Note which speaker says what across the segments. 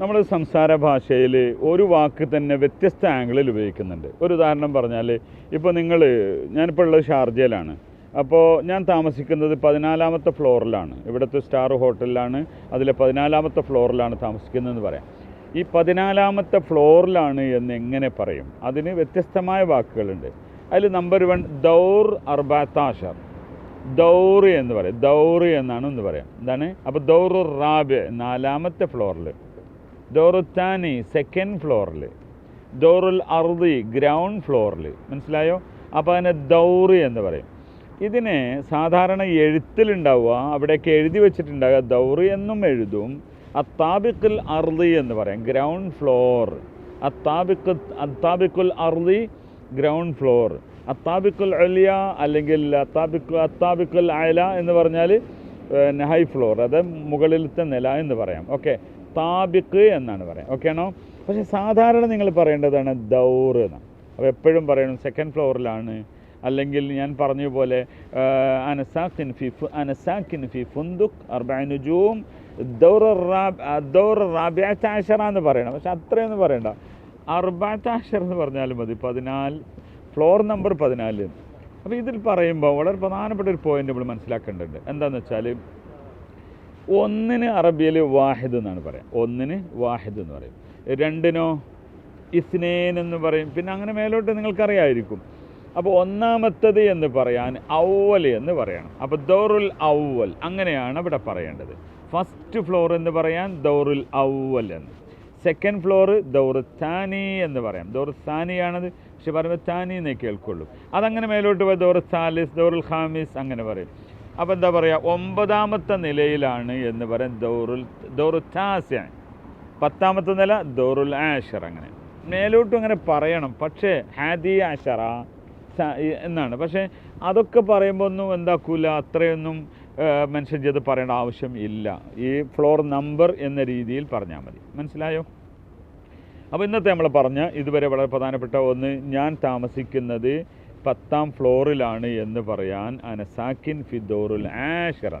Speaker 1: നമ്മൾ സംസാര ഭാഷയിൽ ഒരു വാക്ക് തന്നെ വ്യത്യസ്ത ആംഗിളിൽ ഉപയോഗിക്കുന്നുണ്ട്. ഒരു ഉദാഹരണം പറഞ്ഞാൽ ഇപ്പോൾ നിങ്ങൾ ഞാനിപ്പോൾ ഉള്ളത് ഷാർജയിലാണ്. അപ്പോൾ ഞാൻ താമസിക്കുന്നത് പതിനാലാമത്തെ ഫ്ലോറിലാണ്. ഇവിടുത്തെ സ്റ്റാർ ഹോട്ടലിലാണ്. അതിലെ പതിനാലാമത്തെ ഫ്ലോറിലാണ് താമസിക്കുന്നതെന്ന് പറയാം. ഈ പതിനാലാമത്തെ ഫ്ലോറിലാണ് എന്ന് എങ്ങനെ പറയും? അതിന് വ്യത്യസ്തമായ വാക്കുകളുണ്ട്. അതിൽ നമ്പർ വൺ ദൗർ അർബാത്താഷർ ദൗറ് എന്ന് പറയും. ദൗറ് എന്നാണ് ഒന്ന് പറയാം. എന്താണ്? അപ്പോൾ ദൗർ റാബ് നാലാമത്തെ ഫ്ലോറിൽ. ദോറുത്താനി സെക്കൻഡ് ഫ്ലോറിൽ ദോറുൽ അർദി ഗ്രൗണ്ട് ഫ്ലോറിൽ മനസ്സിലായോ? അപ്പോൾ അതിനെ ദൗറ് എന്ന് പറയും. ഇതിനെ സാധാരണ എഴുത്തിലുണ്ടാവുക. അവിടെയൊക്കെ എഴുതി വെച്ചിട്ടുണ്ടാവുക. ദൗറി എന്നും എഴുതും. അത്താബിക്കുൽ അർദി എന്ന് പറയും. ഗ്രൗണ്ട് ഫ്ലോർ അത്താബിക്കു അത്താബിക്കുൽ അർദി ഗ്രൗണ്ട് ഫ്ലോർ അത്താബിക്കുൽ അലിയ അല്ലെങ്കിൽ അത്താബിക്കു അത്താബിക്കുൽ അയല എന്ന് പറഞ്ഞാൽ ഹൈ ഫ്ലോർ അത് മുകളിലത്തെ നില എന്ന് പറയാം. ഓക്കെ താബിക്ക് എന്നാണ് പറയാം ഓക്കെ ആണോ? പക്ഷേ സാധാരണ നിങ്ങൾ പറയേണ്ടതാണ് ദൗർ എന്നാണ്. അപ്പോൾ എപ്പോഴും പറയണം സെക്കൻഡ് ഫ്ലോറിലാണ് അല്ലെങ്കിൽ ഞാൻ പറഞ്ഞ പോലെ അനസാഖിൻ ഫി അനസാഖിൻ ഫി ഫുന്ദുഖ് അർബാനുജൂം ദൗർ ദൗർ റാബ്യാത്താശറ എന്ന് പറയണം. പക്ഷെ അത്രയൊന്നും പറയണ്ട. അർബാറ്റാഷർ എന്ന് പറഞ്ഞാലും മതി. പതിനാല് ഫ്ലോർ നമ്പർ പതിനാല് അപ്പോൾ ഇതിൽ പറയുമ്പോൾ വളരെ പ്രധാനപ്പെട്ട ഒരു പോയിന്റ് നമ്മൾ മനസ്സിലാക്കേണ്ടതുണ്ട്. എന്താണെന്ന് വെച്ചാൽ ഒന്നിന് അറബിയിൽ വാഹിദ് എന്നാണ് പറയാം. ഒന്നിന് വാഹിദ് എന്ന് പറയും. രണ്ടിനോ ഇസ്നേൻ എന്ന് പറയും. പിന്നെ അങ്ങനെ മേലോട്ട് നിങ്ങൾക്കറിയായിരിക്കും. അപ്പോൾ ഒന്നാമത്തത് എന്ന് പറയാൻ ഔവൽ എന്ന് പറയണം. അപ്പോൾ ദൗറുൽ ഔവൽ അങ്ങനെയാണ് ഇവിടെ പറയേണ്ടത്. ഫസ്റ്റ് ഫ്ലോർ എന്ന് പറയാൻ ദൗറുൽ ഔവൽ എന്ന്. സെക്കൻഡ് ഫ്ലോർ ദൗർ താനി എന്ന് പറയാം. ദൗർ താനിയാണത്. പക്ഷെ പറയുമ്പോൾ താനി എന്നേ കേൾക്കുള്ളൂ. അതങ്ങനെ മേലോട്ട് പോയി ദൗർ സാലിസ് ദൗറുൽ ഖാമിസ് അങ്ങനെ പറയും. അപ്പോൾ എന്താ പറയുക ഒമ്പതാമത്തെ നിലയിലാണ് എന്ന് പറയാൻ ദൗറുൽ ദൗറു താസ്യാണ് പത്താമത്തെ നില ദൗറുൽ ആഷർ അങ്ങനെ. മേലോട്ടും അങ്ങനെ പറയണം. പക്ഷേ ഹാദി ആഷറ എന്നാണ്. പക്ഷേ അതൊക്കെ പറയുമ്പോൾ ഒന്നും എന്താക്കൂല അത്രയൊന്നും മെൻഷൻ ചെയ്ത് പറയേണ്ട ആവശ്യം ഇല്ല. ഈ ഫ്ലോർ നമ്പർ എന്ന രീതിയിൽ പറഞ്ഞാൽ മതി. മനസ്സിലായോ? അപ്പോൾ ഇന്നത്തെ നമ്മൾ പറഞ്ഞ ഇതുവരെ വളരെ പ്രധാനപ്പെട്ട ഒന്ന് ഞാൻ താമസിക്കുന്നത് പത്താം ഫ്ലോറിലാണ് എന്ന് പറയാൻ അനസാക്കിൻ ഫിദോറുൽ ആഷറ.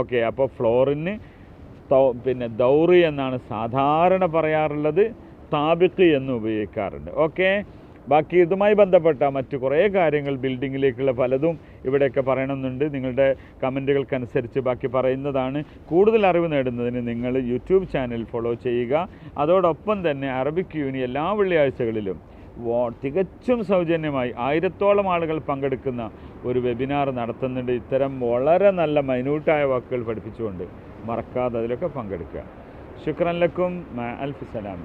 Speaker 1: ഓക്കെ അപ്പോൾ ഫ്ലോറിന് പിന്നെ ദൗറി എന്നാണ് സാധാരണ പറയാറുള്ളത് താബിക്ക് എന്ന് ഉപയോഗിക്കാറുണ്ട്. ഓക്കെ ബാക്കി ഇതുമായി ബന്ധപ്പെട്ട മറ്റു കുറേ കാര്യങ്ങൾ ബിൽഡിങ്ങിലേക്കുള്ള പലതും ഇവിടെയൊക്കെ പറയണമെന്നുണ്ട്. നിങ്ങളുടെ കമന്റുകൾക്കനുസരിച്ച് ബാക്കി പറയുന്നതാണ്. കൂടുതൽ അറിവ് നേടുന്നതിന് നിങ്ങൾ യൂട്യൂബ് ചാനൽ ഫോളോ ചെയ്യുക. അതോടൊപ്പം തന്നെ അറബിക് യൂണി എല്ലാ വെള്ളിയാഴ്ചകളിലും തികച്ചും സൗജന്യമായി ആയിരത്തോളം ആളുകൾ പങ്കെടുക്കുന്ന ഒരു വെബിനാർ നടത്തുന്നുണ്ട്. ഇത്തരം വളരെ നല്ല മൈന്യൂട്ടായ വാക്കുകൾ പഠിപ്പിച്ചുകൊണ്ട് മറക്കാതെ അതിലൊക്കെ പങ്കെടുക്കുക. ശുക്രൻ ലക്കും അൽഫിസലാം